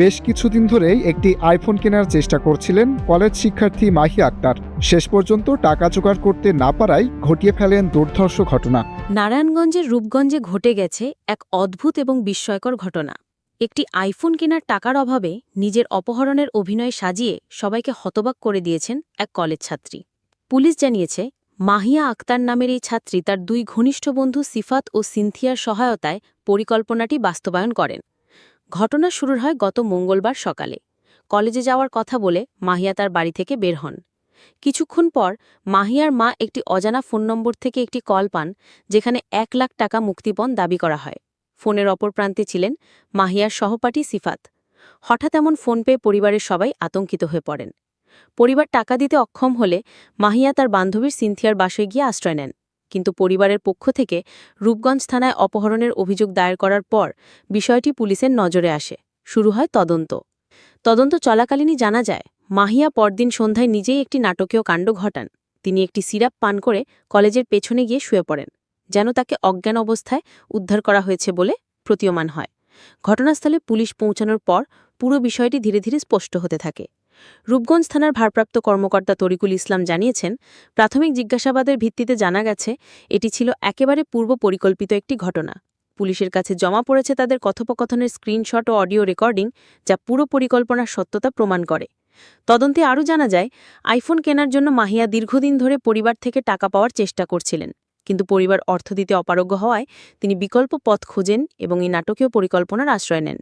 বেশ কিছুদিন ধরেই একটি আইফোন কেনার চেষ্টা করছিলেন কলেজ শিক্ষার্থী মাহি আক্তার। শেষ পর্যন্ত টাকা জোগাড় করতে না পারায় ঘটিয়ে ফেলেন দুর্ধর্ষ ঘটনা। নারায়ণগঞ্জের রূপগঞ্জে ঘটে গেছে এক অদ্ভুত এবং বিস্ময়কর ঘটনা। একটি আইফোন কেনার টাকার অভাবে নিজের অপহরণের অভিনয় সাজিয়ে সবাইকে হতবাক করে দিয়েছেন এক কলেজ ছাত্রী। পুলিশ জানিয়েছে, মাহিয়া আক্তার নামের এই ছাত্রী তার দুই ঘনিষ্ঠ বন্ধু সিফাত ও সিনথিয়ার সহায়তায় পরিকল্পনাটি বাস্তবায়ন করেন। ঘটনা শুরুর হয় গত মঙ্গলবার সকালে। কলেজে যাওয়ার কথা বলে মাহিয়া তার বাড়ি থেকে বের হন। কিছুক্ষণ পর মাহিয়ার মা একটি অজানা ফোন নম্বর থেকে একটি কল পান, যেখানে এক লাখ টাকা মুক্তিপণ দাবি করা হয়। ফোনের অপর প্রান্তে ছিলেন মাহিয়ার সহপাঠী সিফাত। হঠাৎ এমন ফোন পেয়ে পরিবারের সবাই আতঙ্কিত হয়ে পড়েন। পরিবার টাকা দিতে অক্ষম হলে মাহিয়া তার বান্ধবীর সিনথিয়ার বাসায় গিয়ে আশ্রয় নেন। কিন্তু পরিবারের পক্ষ থেকে রূপগঞ্জ থানায় অপহরণের অভিযোগ দায়ের করার পর বিষয়টি পুলিশের নজরে আসে। শুরু হয় তদন্ত। তদন্ত চলাকালীনই জানা যায়, মাহিয়া পরদিন সন্ধ্যায় নিজেই একটি নাটকীয় কাণ্ড ঘটান। তিনি একটি সিরাপ পান করে কলেজের পেছনে গিয়ে শুয়ে পড়েন, যেন তাকে অজ্ঞান অবস্থায় উদ্ধার করা হয়েছে বলে প্রতীয়মান হয়। ঘটনাস্থলে পুলিশ পৌঁছানোর পর পুরো বিষয়টি ধীরে ধীরে স্পষ্ট হতে থাকে। রূপগঞ্জ থানার ভারপ্রাপ্ত কর্মকর্তা তরিকুল ইসলাম জানিয়েছেন, প্রাথমিক জিজ্ঞাসাবাদের ভিত্তিতে জানা গেছে, এটি ছিল একেবারে পূর্ব পরিকল্পিত একটি ঘটনা। পুলিশের কাছে জমা পড়েছে তাদের কথোপকথনের স্ক্রিনশট ও অডিও রেকর্ডিং, যা পুরো পরিকল্পনার সত্যতা প্রমাণ করে। তদন্তে আরও জানা যায়, আইফোন কেনার জন্য মাহিয়া দীর্ঘদিন ধরে পরিবার থেকে টাকা পাওয়ার চেষ্টা করছিলেন। কিন্তু পরিবার অর্থ দিতে অপারগ্য হওয়ায় তিনি বিকল্প পথ খোঁজেন এবং এই নাটকীয় পরিকল্পনার আশ্রয় নেন।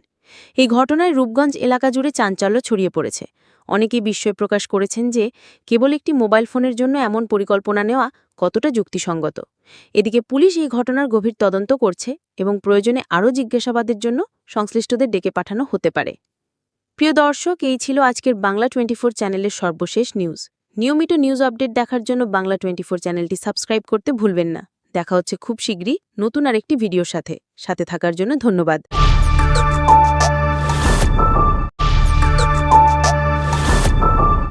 এই ঘটনায় রূপগঞ্জ এলাকা জুড়ে চাঞ্চল্য ছড়িয়ে পড়েছে। অনেকেই বিস্ময় প্রকাশ করেছেন যে কেবল একটি মোবাইল ফোনের জন্য এমন পরিকল্পনা নেওয়া কতটা যুক্তিসঙ্গত। এদিকে পুলিশ এই ঘটনার গভীর তদন্ত করছে এবং প্রয়োজনে আরও জিজ্ঞাসাবাদের জন্য সংশ্লিষ্টদের ডেকে পাঠানো হতে পারে। প্রিয় দর্শক, এই ছিল আজকের বাংলা টোয়েন্টি চ্যানেলের সর্বশেষ নিউজ। নিয়মিত নিউজ আপডেট দেখার জন্য বাংলা টোয়েন্টি চ্যানেলটি সাবস্ক্রাইব করতে ভুলবেন না। দেখা হচ্ছে খুব শীঘ্রই নতুন আরেকটি ভিডিওর সাথে। সাথে থাকার জন্য ধন্যবাদ।